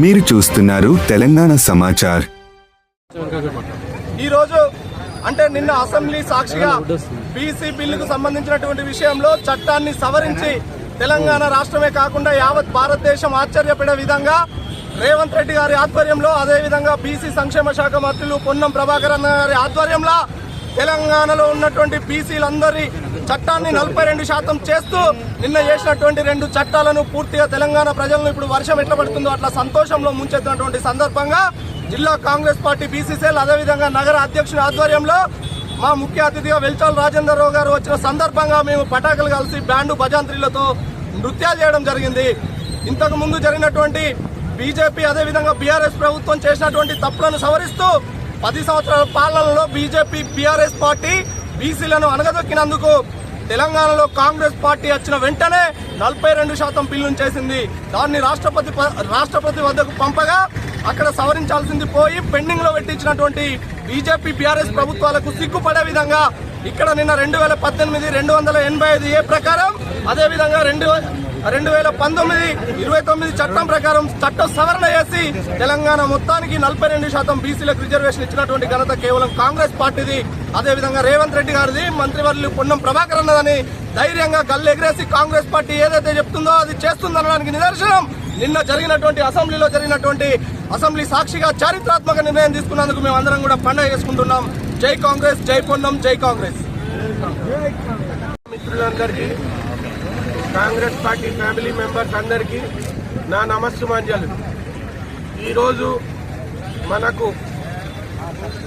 మీరు చూస్తున్నారు తెలంగాణ సమాచార్. ఈ రోజు అంటే నిన్న అసెంబ్లీ సాక్షిగా బీసీ బిల్లుకు సంబంధించినటువంటి విషయంలో చట్టాన్ని సవరించి తెలంగాణ రాష్ట్రమే కాకుండా యావత్ భారతదేశం ఆశ్చర్యపడే విధంగా రేవంత్ రెడ్డి గారి ఆధ్వర్యంలో అదేవిధంగా బీసీ సంక్షేమ శాఖ మంత్రులు పొన్నం ప్రభాకర్ అన్న గారి ఆధ్వర్యంలో తెలంగాణలో ఉన్నటువంటి బీసీలందరి చట్టాన్ని నలభై రెండు శాతం చేస్తూ నిన్న చేసినటువంటి రెండు చట్టాలను పూర్తిగా తెలంగాణ ప్రజలను ఇప్పుడు వర్షం ఎట్లా పడుతుందో అట్లా సంతోషంలో ముంచెత్తినటువంటి సందర్భంగా జిల్లా కాంగ్రెస్ పార్టీ బీసీసీఎల్ అదేవిధంగా నగర అధ్యక్షుని ఆధ్వర్యంలో మా ముఖ్య అతిథిగా వెల్చాల్ రాజేందర్ రావు గారు వచ్చిన సందర్భంగా మేము పటాకులు కలిసి బ్యాండు భజాంత్రిలతో నృత్యాలు చేయడం జరిగింది. ఇంతకు ముందు జరిగినటువంటి బీజేపీ అదేవిధంగా బీఆర్ఎస్ ప్రభుత్వం చేసినటువంటి తప్పులను సవరిస్తూ పది సంవత్సరాల పాలనలో బీజేపీ బీఆర్ఎస్ పార్టీ బీసీలను అనగదొక్కినందుకు తెలంగాణలో కాంగ్రెస్ పార్టీ వచ్చిన వెంటనే నలభై రెండు శాతం బిల్లును చేసింది. దాన్ని రాష్ట్రపతి ప- రాష్ట్రపతి వద్దకు పంపగా అక్కడ సవరించాల్సింది పోయి పెండింగ్లో పెట్టించినటువంటి బీజేపీ బీఆర్ఎస్ ప్రభుత్వాలకు సిగ్గుపడే విధంగా ఇక్కడ నిన్న రెండు వేల పద్దెనిమిది రెండు వందల ఎనభై ఐదు ఏ ప్రకారం అదేవిధంగా రెండు రెండు వేల పంతొమ్మిది ఇరవై తొమ్మిది చట్టం ప్రకారం చట్టం సవరణ చేసి తెలంగాణ మొత్తానికి నలభై రెండు శాతం బీసీలకు రిజర్వేషన్ ఇచ్చినటువంటి ఘనత కేవలం కాంగ్రెస్ పార్టీది. అదేవిధంగా రేవంత్ రెడ్డి గారిది. మంత్రివర్యులు పొన్నం ప్రభాకర్ అన్నదని ధైర్యంగా గల్లెగిరేసి కాంగ్రెస్ పార్టీ ఏదైతే చెప్తుందో అది చేస్తుందనడానికి నిదర్శనం. నిన్న జరిగినటువంటి అసెంబ్లీలో జరిగినటువంటి అసెంబ్లీ సాక్షిగా చారిత్రాత్మక నిర్ణయం తీసుకున్నందుకు మేము అందరం కూడా పండుగ చేసుకుంటున్నాం. జై కాంగ్రెస్ జై పొన్నం జై కాంగ్రెస్. మిత్రులందరికీ కాంగ్రెస్ పార్టీ ఫ్యామిలీ మెంబర్స్ అందరికీ నా నమస్సుమాంజలు. ఈరోజు మనకు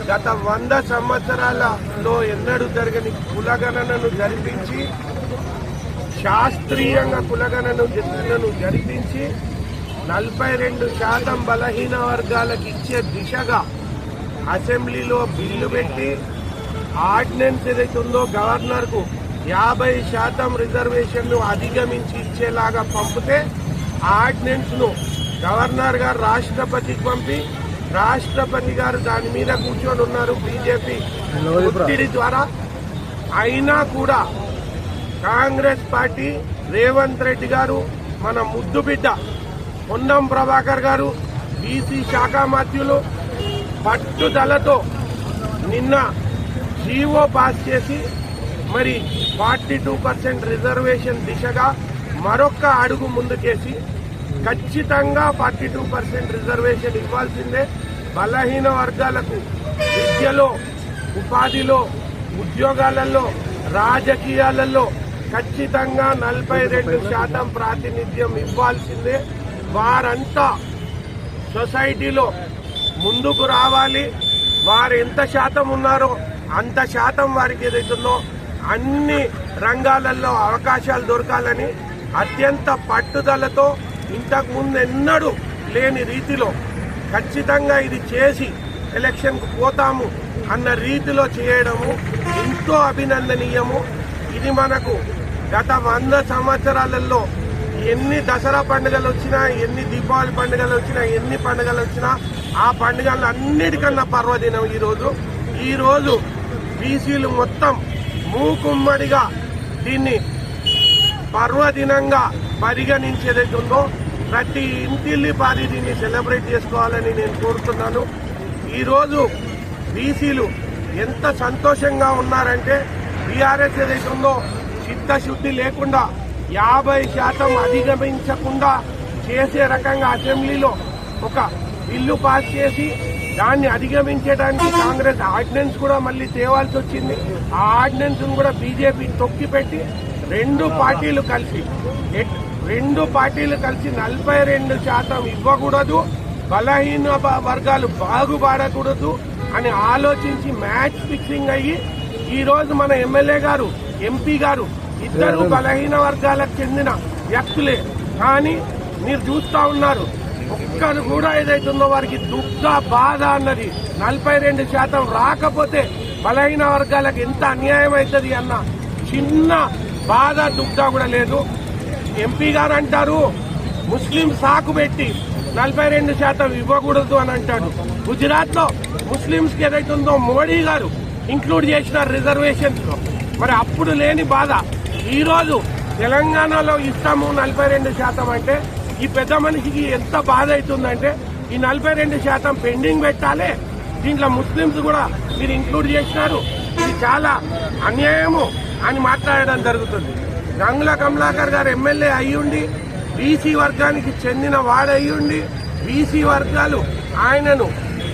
గత వంద సంవత్సరాలలో ఎన్నడూ జరగని కులగణనను జరిపించి శాస్త్రీయంగా కులగణను జరిపించి నలభై రెండు శాతం బలహీన వర్గాలకు ఇచ్చే దిశగా అసెంబ్లీలో బిల్లు పెట్టి ఆర్డినెన్స్ ఏదైతే ఉందో గవర్నర్కు యాభై శాతం రిజర్వేషన్ను అధిగమించి ఇచ్చేలాగా పంపితే ఆర్డినెన్స్ను గవర్నర్ గారు రాష్ట్రపతికి పంపి రాష్ట్రపతి గారు దాని మీద కూర్చొని ఉన్నారు బీజేపీ. ఒత్తిడి ద్వారా అయినా కూడా కాంగ్రెస్ పార్టీ రేవంత్ రెడ్డి గారు మన ముద్దు బిడ్డ పొన్నం ప్రభాకర్ గారు బీసీ శాఖ మంత్రులు పట్టుదలతో నిన్న జీవో పాస్ చేసి మరి ఫార్టీ టూ పర్సెంట్ రిజర్వేషన్ దిశగా మరొక అడుగు ముందుకేసి ఖచ్చితంగా ఫార్టీ టూ పర్సెంట్ రిజర్వేషన్ ఇవ్వాల్సిందే. బలహీన వర్గాలకు విద్యలో ఉపాధిలో ఉద్యోగాలలో రాజకీయాలలో ఖచ్చితంగా నలభై రెండు శాతం ప్రాతినిధ్యం ఇవ్వాల్సిందే. వారంతా సొసైటీలో ముందుకు రావాలి. వారు ఎంత శాతం ఉన్నారో అంత శాతం వారికి ఏదైతుందో అన్ని రంగాలలో అవకాశాలు దొరకాలని అత్యంత పట్టుదలతో ఇంతకుముందు ఎన్నడూ లేని రీతిలో ఖచ్చితంగా ఇది చేసి ఎలక్షన్కు పోతాము అన్న రీతిలో చేయడము ఎంతో అభినందనీయము. ఇది మనకు గత వంద సంవత్సరాలలో ఎన్ని దసరా పండుగలు వచ్చినా ఎన్ని దీపావళి పండుగలు వచ్చినా ఎన్ని పండుగలు వచ్చినా ఆ పండుగలు అన్నిటికన్నా పర్వదినం ఈరోజు. ఈరోజు బీసీలు మొత్తం మూకుమ్మడిగా దీన్ని పర్వదినంగా పరిగణించేదైతే ఉందో ప్రతి ఇంటిల్లి పారి దీన్ని సెలబ్రేట్ చేసుకోవాలని నేను కోరుతున్నాను. ఈరోజు బీసీలు ఎంత సంతోషంగా ఉన్నారంటే బీఆర్ఎస్ ఏదైతే ఉందో చిత్తశుద్ధి లేకుండా యాభై శాతం అధిగమించకుండా చేసే రకంగా అసెంబ్లీలో ఒక బిల్లు పాస్ చేసి దాన్ని అధిగమించడానికి కాంగ్రెస్ ఆర్డినెన్స్ కూడా మళ్ళీ తేవాల్సి వచ్చింది. ఆ ఆర్డినెన్స్ కూడా బీజేపీ తొక్కిపెట్టి రెండు పార్టీలు కలిసి రెండు పార్టీలు కలిసి నలభై రెండు శాతం ఇవ్వకూడదు బలహీన వర్గాలు బాగుపడకూడదు అని ఆలోచించి మ్యాచ్ ఫిక్సింగ్ అయ్యి ఈరోజు మన ఎమ్మెల్యే గారు ఎంపీ గారు ఇద్దరు బలహీన వర్గాలకు చెందిన వ్యక్తులే. కానీ మీరు చూస్తా ఉన్నారు ఒక్కను కూడా ఏదైతుందో వారికి దుఃఖ బాధ అన్నది నలభై రెండు శాతం రాకపోతే బలహీన వర్గాలకు ఎంత అన్యాయం అవుతుంది అన్న చిన్న బాధ దుఃఖ కూడా లేదు. ఎంపీ గారు అంటారు ముస్లిం సాకు పెట్టి నలభై రెండు శాతం ఇవ్వకూడదు అని అంటాడు. గుజరాత్లో ముస్లింస్కి ఏదైతుందో మోడీ గారు ఇంక్లూడ్ చేసిన రిజర్వేషన్స్లో. మరి అప్పుడు లేని బాధ. ఈరోజు తెలంగాణలో ఇస్తాము నలభై రెండు శాతం అంటే ఈ పెద్ద మనిషికి ఎంత బాధ అవుతుందంటే ఈ నలభై రెండు శాతం పెండింగ్ పెట్టాలి. దీంట్లో ముస్లింస్ కూడా మీరు ఇంక్లూడ్ చేసినారు. ఇది చాలా అన్యాయము అని మాట్లాడడం జరుగుతుంది. గంగుల కమలాకర్ గారు ఎమ్మెల్యే అయ్యుండి బీసీ వర్గానికి చెందిన వాడయ్యుండి బీసీ వర్గాలు ఆయనను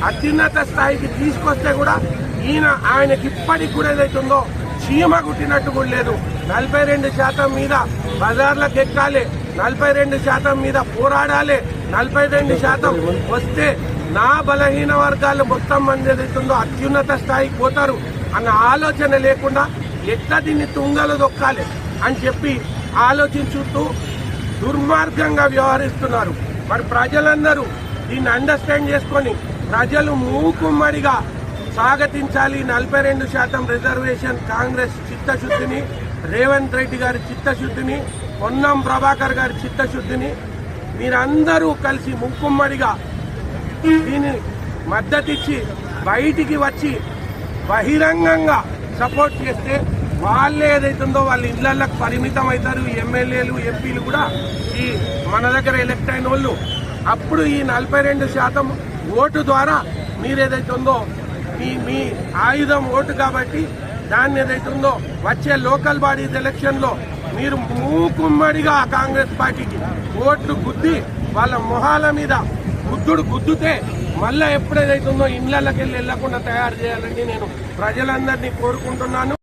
అత్యున్నత స్థాయికి తీసుకొస్తే కూడా ఈయన ఆయనకి ఇప్పటికి కూడా ఏదైతుందో చీమ కుట్టినట్టు కూడా లేదు. నలభై రెండు శాతం మీద బజార్లకు ఎక్కాలి. నలభై రెండు శాతం మీద పోరాడాలి. నలభై రెండు శాతం వస్తే నా బలహీన వర్గాలు మొత్తం మంది ఏదైతుందో అత్యున్నత స్థాయికి పోతారు అన్న ఆలోచన లేకుండా ఎట్లా దీన్ని తుంగలు దొక్కాలి అని చెప్పి ఆలోచించుతూ దుర్మార్గంగా వ్యవహరిస్తున్నారు. మరి ప్రజలందరూ దీన్ని అండర్స్టాండ్ చేసుకొని ప్రజలు మూకుమ్మడిగా స్వాగతించాలి. నలభై రెండు శాతం రిజర్వేషన్ కాంగ్రెస్ చిత్తశుద్ధిని రేవంత్ రెడ్డి గారి చిత్తశుద్ధిని పొన్నం ప్రభాకర్ గారి చిత్తశుద్ధిని మీరందరూ కలిసి ముక్కుమ్మడిగా దీన్ని మద్దతిచ్చి బయటికి వచ్చి బహిరంగంగా సపోర్ట్ చేస్తే వాళ్ళు ఏదైతుందో వాళ్ళ ఇళ్ళకు పరిమితం అవుతారు. ఎమ్మెల్యేలు ఎంపీలు కూడా ఈ మన దగ్గర ఎలక్ట్ అయిన వాళ్ళు. అప్పుడు ఈ నలభై రెండు శాతం ఓటు ద్వారా మీరేదైతుందో మీ మీ ఆయుధం ఓటు కాబట్టి దాన్ని ఏదైతుందో వచ్చే లోకల్ బాడీస్ ఎలక్షన్లో మీరు మూకుమ్మడిగా కాంగ్రెస్ పార్టీకి ఓట్లు గుద్ది వాళ్ళ మొహాల మీద గుద్దుడు గుద్దుతే మళ్ళా ఎప్పుడేదైతుందో ఇండ్లకి వెళ్ళి వెళ్ళకుండా తయారు చేయాలని నేను ప్రజలందరినీ కోరుకుంటున్నాను.